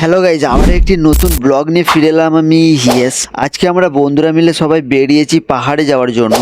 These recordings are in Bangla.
হ্যালো গাইজ আমরা একটি নতুন ব্লগ নিয়ে ফিরে এলাম আমি ইয়েস আজকে আমরা বন্ধুরা মিলে সবাই বেরিয়েছি পাহাড়ে যাওয়ার জন্য।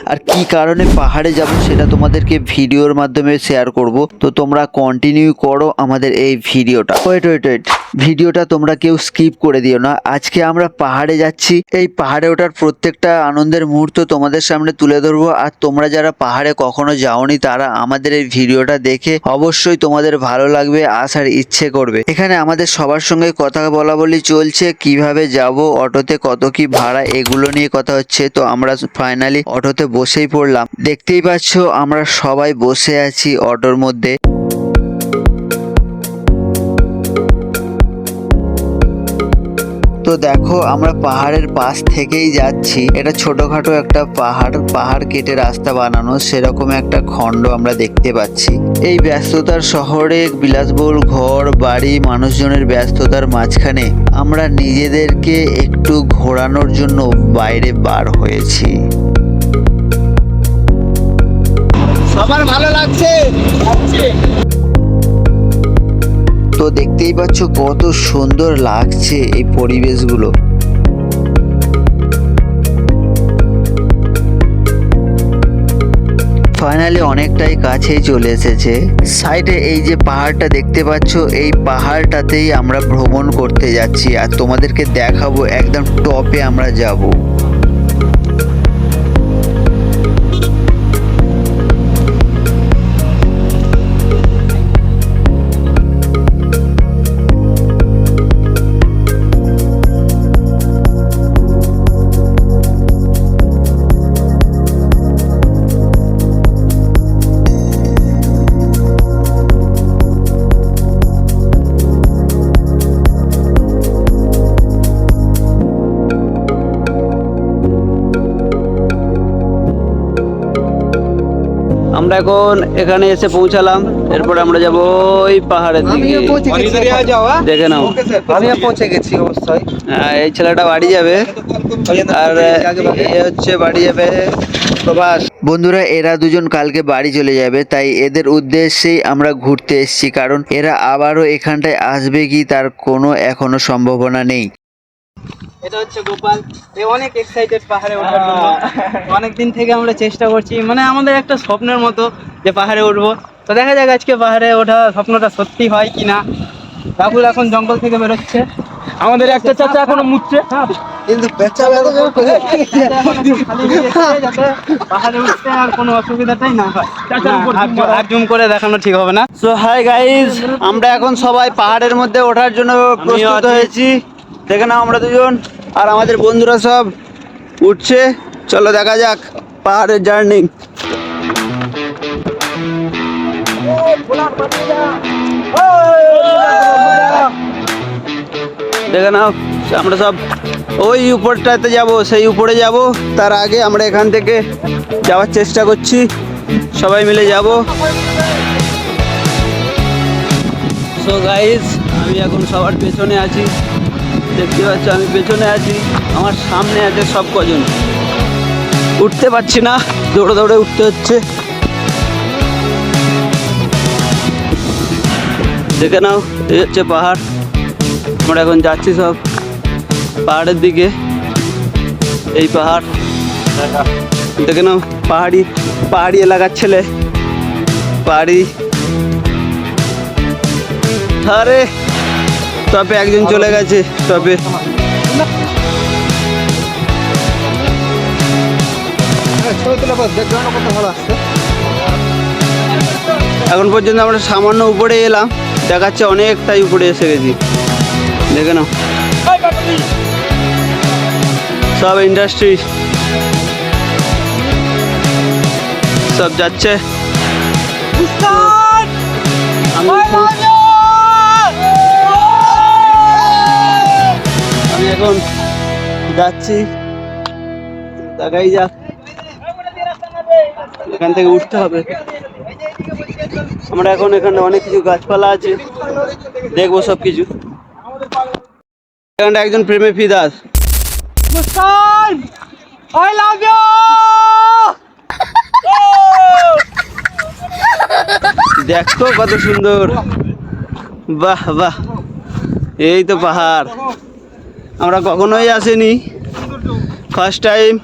আর কি কারণে পাহাড়ে যাব সেটা তোমাদেরকে ভিডিওর মাধ্যমে শেয়ার করব। তো তোমরা কন্টিনিউ করো আমাদের এই ভিডিওটা। ওয়েট ওয়েট ওয়েট ভিডিওটা তোমরা কেউ স্কিপ করে দিও না। আজকে আমরা পাহাড়ে যাচ্ছি। এই পাহাড়ে ওঠার প্রত্যেকটা আনন্দের মুহূর্ত তোমাদের সামনে তুলে ধরবো। আর তোমরা যারা পাহাড়ে কখনো যাওনি, তারা আমাদের এই ভিডিওটা দেখে অবশ্যই তোমাদের ভালো লাগবে, আসার ইচ্ছে করবে। এখানে আমাদের সবার সঙ্গে কথা বলা বলি চলছে। কীভাবে যাব, অটোতে কত কি ভাড়া, এগুলো নিয়ে কথা হচ্ছে। তো আমরা ফাইনালি অটোতে বসেই পড়লাম। দেখতেই পাচ্ছ, আমরা সবাই বসে আছি অটোর মধ্যে। তো দেখো, আমরা পাহাড়ের পাশ থেকেই যাচ্ছি। এটা ছোটখাটো একটা পাহাড় পাহাড় কেটে রাস্তা বানানো, সেরকম একটা খণ্ড আমরা দেখতে পাচ্ছি। এই ব্যস্ততার শহরে বিলাসবহুল ঘর, বাড়ি, মানুষজনের ব্যস্ততার মাঝখানে আমরা নিজেদেরকে একটু ঘোরানোর জন্য বাইরে বার হয়েছি। সবার ভালো লাগছে। তো দেখতেই পাচ্ছ কত সুন্দর লাগছে এই পরিবেশগুলো। ফাইনালি অনেকটাই কাছেই চলে এসেছে। সাইডে এই যে পাহাড়টা দেখতে পাচ্ছ, এই পাহাড়টাতেই আমরা ভ্রমণ করতে যাচ্ছি। আর তোমাদেরকে দেখাবো, একদম টপে আমরা যাব। আমরা এখন এখানে এসে পৌঁছালাম। এরপরে আমরা যাব ওই পাহাড়ের দিকে। পৌঁছে গেছি। দেখে নাও। আমিও পৌঁছে গেছি অবশ্যই। হ্যাঁ, এই ছেলেটা বাড়ি যাবে। আর এ হচ্ছে বাড়ি যাবে প্রভাস। বন্ধুরা এরা দুজন কালকে বাড়ি চলে যাবে তাই এদের উদ্দেশ্যেই আমরা ঘুরতে এসেছি কারণ এরা আবারও এখানটায় আসবে কি তার কোনো এখনও সম্ভাবনা নেই। এটা হচ্ছে গোপাল। এ অনেক এক্সাইটেড পাহাড়ে ওঠার জন্য। অনেক দিন থেকে আমরা চেষ্টা করছি। মানে আমাদের একটা স্বপ্নের মতো যে পাহাড়ে উঠবো। তো দেখা যাক আজকে পাহাড়ে ওঠা স্বপ্নটা সত্যি হয় কি না রাহুল এখন জঙ্গল থেকে বেরোচ্ছে। আমাদের একটা চাচা এখনও মুচ্ছে কিন্তু পাহাড়ে উঠতে আর কোনো অসুবিধাটাই না হয়। আর- আর জুম করে দেখানো ঠিক হবে না। সো হাই গাইজ আমরা এখন সবাই পাহাড়ের মধ্যে ওঠার জন্য প্রস্তুত হয়েছি। দেখে নাও আমরা দুজন। আর আমাদের বন্ধুরা সব উঠছে। চলো দেখা যাক পাহাড়ের জার্নি। দেখে নাও, আমরা সব ওই উপরটাতে যাব, সেই উপরে যাব। তার আগে আমরা এখান থেকে যাওয়ার চেষ্টা করছি। সবাই মিলে যাব। সো গাইস আমি এখন সবার পেছনে আছি। দেখতে পাচ্ছ, আমি পেছনে আছি, আমার সামনে আছে সব কজন। উঠতে পারছি না, দৌড়ে দৌড়ে উঠতে হচ্ছে। দেখে নাও, এই হচ্ছে পাহাড়। আমরা এখন যাচ্ছি সব পাহাড়ের দিকে। এই পাহাড়। দেখে নাও, পাহাড়ি পাহাড়ি এলাকার ছেলে। পাহাড়ি। আরে! টপে একজন চলে গেছে টপে এখন পর্যন্ত আমরা সামান্য উপরে এলাম দেখাচ্ছে অনেকটাই উপরে এসে গেছি। দেখে নাও। সব ইন্ডাস্ট্রি সব যাচ্ছে। আমি এখন যাচ্ছি। দেখাই যাক। এখান থেকে উঠতে হবে। আমরা এখন এখানে অনেক কিছু গাছপালা আছে। দেখব সব কিছু এখানটা একজন প্রেমে ফিদাস আই লাভ ইউ দেখো কত সুন্দর। বাহ বাহ। এই তো পাহাড়। আমরা কখনোই আসিনি। ফার্স্ট টাইম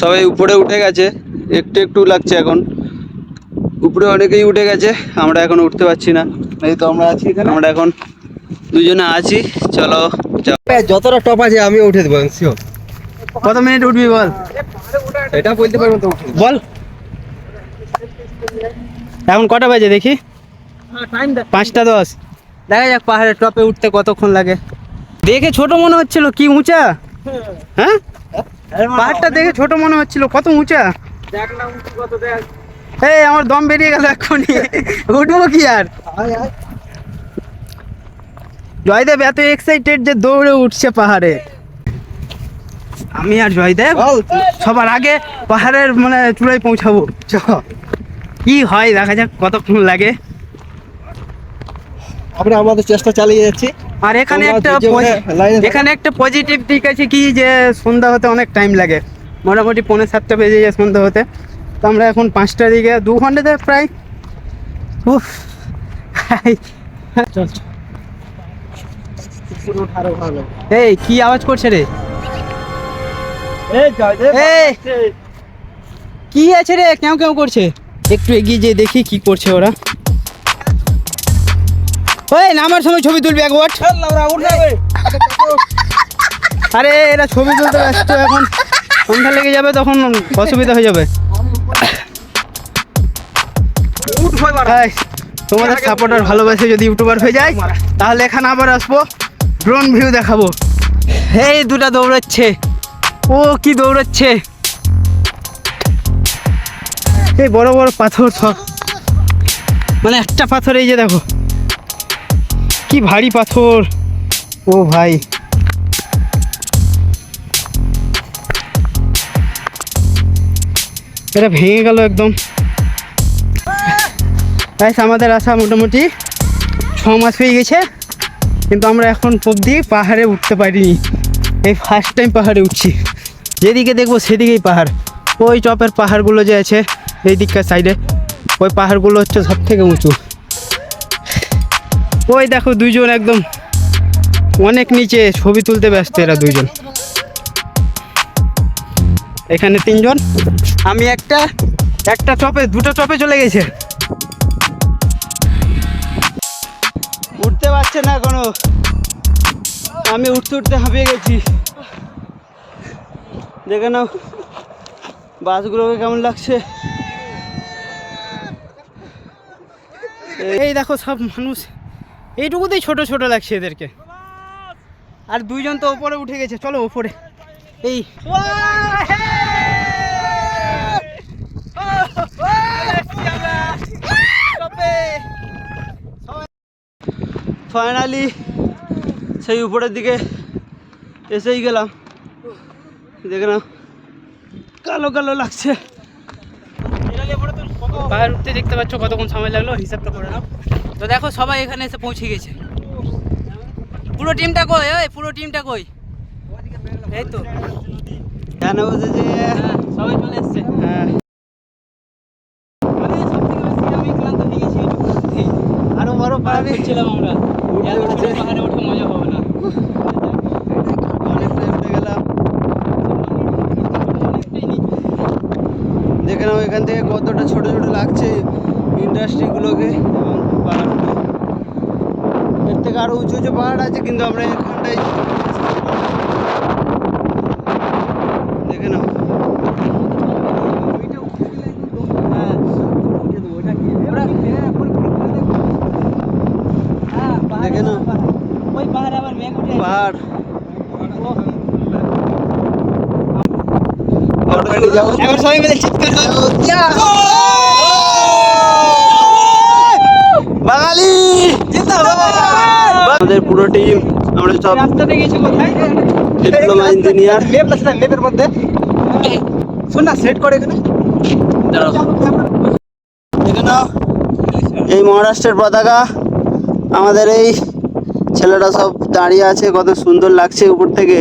সবাই উপরে উঠে গেছে। একটু একটু লাগছে এখন। উপরে অনেকেই উঠে গেছে। আমরা এখন উঠতে পারছি না। এই তো আমরা আছি এখানে। আমরা এখন দুজনে আছি। চলো। যতটা টপ আছে আমি উঠে দেবো শিওর কত মিনিট উঠবি বল? এটা বলতে পারব তো বল। এখন কটা বাজে দেখি? পাঁচটা দশ। দেখা যাক পাহাড়ের টপে উঠতে কতক্ষণ লাগে। দেখে ছোট মনে হচ্ছিল, কি উঁচা? হ্যাঁ? পাহাড়টা দেখে ছোট মনে হচ্ছিল, কত উঁচা? এই, আমার দম বেরিয়ে গেল এক্ষুনি। উঠবো কি আর? জয়দেব, এত এক্সাইটেড যে দৌড়ে উঠছে পাহাড়ে। আমি আর জয়দেব সবার আগে পাহাড়ের মানে চূড়ায় পৌঁছাবো। চ। কি হয়, দেখা যাক কতক্ষণ লাগে। আমরা আমাদের চেষ্টা চালিয়ে যাচ্ছি। আর এখানে একটা। এখানে একটা পজিটিভ দিক আছে কি যে সন্ধ্যা হতে অনেক টাইম লাগে। মোটামুটি পৌনে সাতটা বেজে যায় সন্ধ্যা হতে। তো আমরা এখন পাঁচটার দিকে দু ঘন্টাতে প্রায়। উফ। এই কি আওয়াজ করছে রে? কি আছে রে? কেউ কেউ করছে। একটু এগিয়ে যেয়ে দেখি কি করছে ওরা। ওই নামার সময় ছবি তুলবি এক ওয়াট আরে এরা ছবি তুলতে ব্যস্ত এখন। সন্ধ্যা লেগে যাবে তখন অসুবিধা হয়ে যাবে। তোমাদের সাপোর্টার ভালোবাসে যদি ইউটিউবার হয়ে যায় তাহলে এখানে আবার আসব। ড্রোন ভিউ দেখাবো। এই দুটা দৌড়াচ্ছে। ও কি দৌড়াচ্ছে। এই বড় বড় পাথর সব। মানে একটা পাথর এই যে দেখো। কি ভারী পাথর। ও ভাই। এটা ভেঙে গেল একদম। তাই আমাদের আসা মোটামুটি ছ মাস হয়ে গেছে কিন্তু আমরা এখন অবধি পাহাড়ে উঠতে পারিনি। এই ফার্স্ট টাইম পাহাড়ে উঠছি। যেদিকে দেখব সেদিকেই পাহাড়। ওই চপের পাহাড়গুলো যে আছে এই দিককার সাইডে ওই পাহাড়গুলো হচ্ছে সব থেকে উঁচু। ওই দেখো দুইজন একদম অনেক নিচে ছবি তুলতে ব্যস্ত এরা দুইজন। এখানে তিনজন, আমি একটা একটা চপে, দুটো চপে চলে গেছে। উঠতে পারছে না কোনো আমি উঠতে উঠতে হাঁপিয়ে গেছি। দেখে নাও, বাসগুলোকে কেমন লাগছে। এই দেখো সব মানুষ। এইটুকুতেই ছোট ছোট লাগছে এদেরকে। আর দুইজন তো ওপরে উঠে গেছে, চলো ওপরে এই। ফাইনালি সেই উপরের দিকে এসেই গেলাম। দেখলাম কালো কালো লাগছে। পাহাড় উঠতে দেখতে পাচ্ছ কতক্ষণ সময় লাগল হিসাবটা করে নাও। তো দেখো সবাই এখানে এসে পৌঁছে গেছে। পুরো টিমটা কই? ওই পুরো টিমটা কই? এই তো। এখানে বসেছে হ্যাঁ, সবাই চলে এসছে। হ্যাঁ। মানে সবথেকে বেশি আমি ক্লান্ত হয়ে গেছি আরও বড় পাহাড় উঠছিলাম আমরা। পাহাড়ে ওঠা মজা হবে না অনেকটা উঠে গেলাম অনেকটাই নিচু। দেখে নাও এখান থেকে কতটা ছোট ছোট লাগছে ইন্ডাস্ট্রিগুলোকে এবং পাহাড়গুলো এর থেকে আরও উঁচু উঁচু পাহাড় আছে কিন্তু আমরা এখানটাই দেখে নাও। দেখে পাহাড়ে সবাই মিলে চিৎকার বাঙালি! আমাদের পুরো টিম আমরা সব রাস্তাতে গেছি কোথায়? ডিপ্লোমা ইঞ্জিনিয়ার লেপ আছে না? লেপের মধ্যে? শোন না সেট করে এখানে। এই মহারাষ্ট্রের পতাকা আমাদের এই ছেলেরা সব দাঁড়িয়ে আছে কত সুন্দর লাগছে উপর থেকে।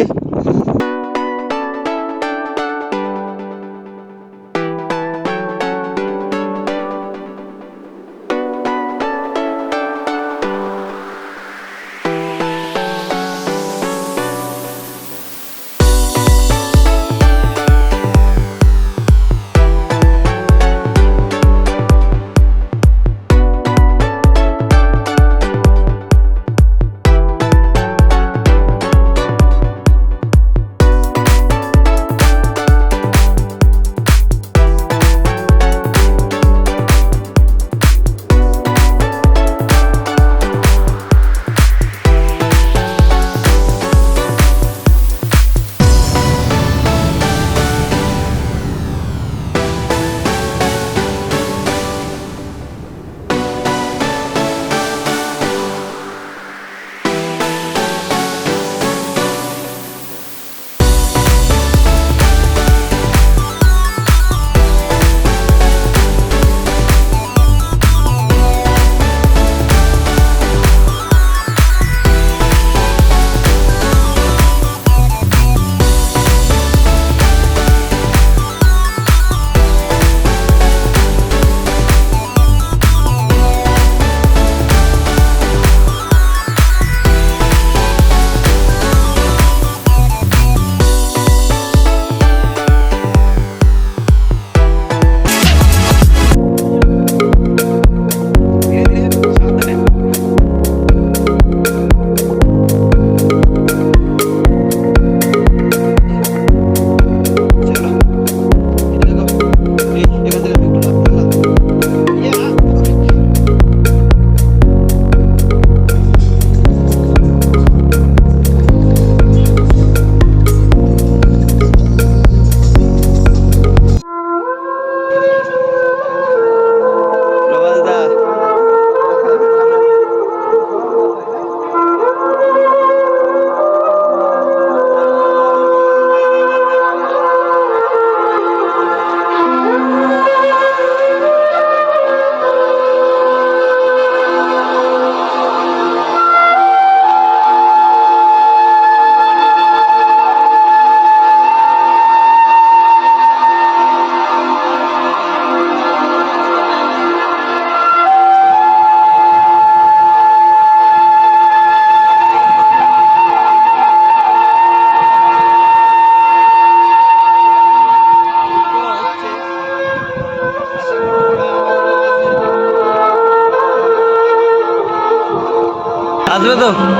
আসবে তো